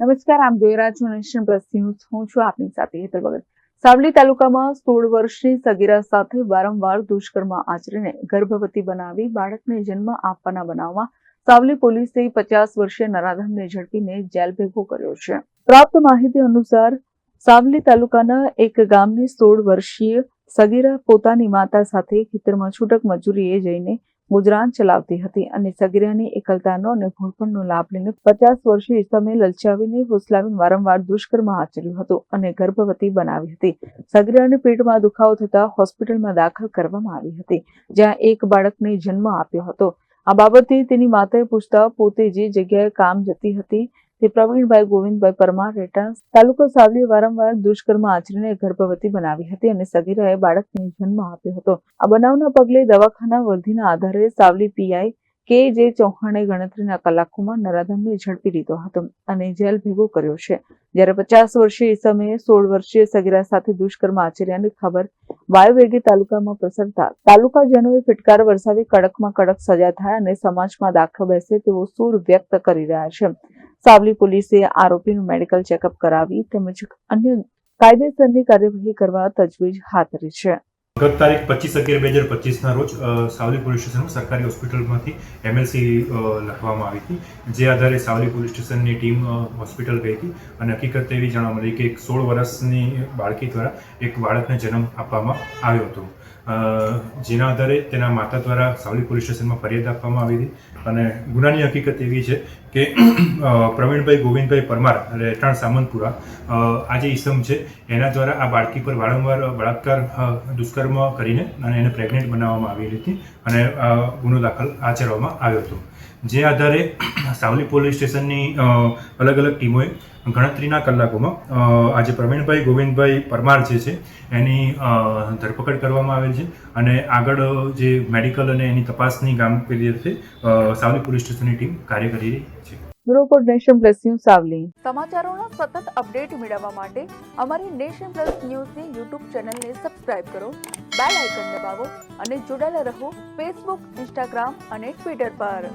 નમસ્કાર, આમ જોઈ રહ્યા છો નેશન પ્લસ હું છું આપની સાથે હેતલ ભગત. સાવલી તાલુકામાં સોળ વર્ષની સગીરા સાથે વારંવાર દુષ્કર્મ આચરીને ગર્ભવતી બનાવી બાળકને જન્મ આપવાના બનાવમાં સાવલી પોલીસે પચાસ વર્ષીય નરાધમને ઝડપીને જેલ ભેગો કર્યો છે. પ્રાપ્ત માહિતી અનુસાર, સાવલી તાલુકાના એક ગામની સોળ વર્ષીય સગીરા પોતાની માતા સાથે ખેતરમાં છૂટક મજૂરીએ જઈને ગુજરાન ચલાવતી હતી અને સગીરાની એકલતાનો અને ભૂલપણનો લાભ લઈને પચાસ વર્ષીય ઈસમે લલચાવીને ફુસલાવીને વારંવાર દુષ્કર્મ આચર્યું હતું અને ગર્ભવતી બનાવી હતી. સગીરાને પેટમાં દુખાવો થતા હોસ્પિટલમાં દાખલ કરવામાં આવી હતી, જ્યાં એક બાળકને જન્મ આપ્યો હતો. આ બાબતે તેની માતાએ પૂછતા પોતે જે જગ્યાએ કામ જતી હતી તે પ્રવીણભાઈ ગોવિંદભાઈ પરમાર રહેતા તાલુકો સાવલીએ વારંવાર દુષ્કર્મ આચરીને ગર્ભવતી બનાવી હતી અને સગીરાએ બાળકને જન્મ આપ્યો હતો. આ બનાવના પગલે દવાખાના વર્ધીના આધારે સાવલી પીઆઈ કે જે ચૌહાણે ગણતરીના કલાકોમાં નરાધમને ઝડપી લીધો હતો અને જેલ ભેગો કર્યો છે. જ્યારે પચાસ વર્ષીય સમયે સોળ વર્ષીય સગીરા સાથે દુષ્કર્મ આચર્યાની ખબર વાયુવેગી તાલુકામાં પ્રસરતા તાલુકાજનોએ ફિટકાર વરસાવી કડકમાં કડક સજા થાય અને સમાજમાં દાખલ બેસે તેવો સૂર વ્યક્ત કરી રહ્યા છે. સાવલી પોલીસે આરોપીનું મેડિકલ ચેકઅપ કરાવી તેમજ અન્ય કાયદેસરની કાર્યવાહી કરવા તજવીજ હાથ ધરી છે. ગત તારીખ પચીસ અગિયાર બે હજાર પચીસના રોજ સાવલી પોલીસ સ્ટેશનમાં સરકારી હોસ્પિટલમાંથી એમએલસી લખવામાં આવી હતી. જે આધારે સાવલી પોલીસ સ્ટેશનની ટીમ હોસ્પિટલ ગઈ હતી અને હકીકત એવી જાણવા મળી કે એક સોળ વર્ષની બાળકી દ્વારા એક બાળકને જન્મ આપવામાં આવ્યો હતો. જેના આધારે તેના માતા દ્વારા સાવલી પોલીસ સ્ટેશનમાં ફરિયાદ આપવામાં આવી હતી. અને ગુનાની હકીકત એવી છે કે પ્રવીણભાઈ ગોવિંદભાઈ પરમાર રહેઠાણ સામંતપુરા આ જે ઈસમ છે, એના દ્વારા આ બાળકી પર વારંવાર બળાત્કાર દુષ્કર્મ કરીને અને એને પ્રેગ્નેન્ટ બનાવવામાં આવી હતી અને ગુનો દાખલ આચરવામાં આવ્યો હતો. જે આધારે સાવલી પોલીસ સ્ટેશનની અલગ અલગ ટીમોએ ગણતરીના કલાકોમાં આજે પ્રવીણભાઈ ગોવિંદભાઈ પરમાર જે છે એની ધરપકડ કરવામાં આવેલ છે અને આગળ જે મેડિકલ અને એની તપાસની કામગીરી છે સાવલી પોલીસ સ્ટેશનની ટીમ કાર્ય કરી રહી છે. Bureau report nation plus news Savli. સમાચારોનો સતત અપડેટ મેળવવા માટે અમારી નેશન પ્લસ ન્યૂઝની યુટ્યુબ ચેનલને સબસ્ક્રાઇબ કરો બેલ આઇકન દબાવો અને જોડાયેલા રહો ફેસબુક ઇન્સ્ટાગ્રામ અને ટ્વિટર પર.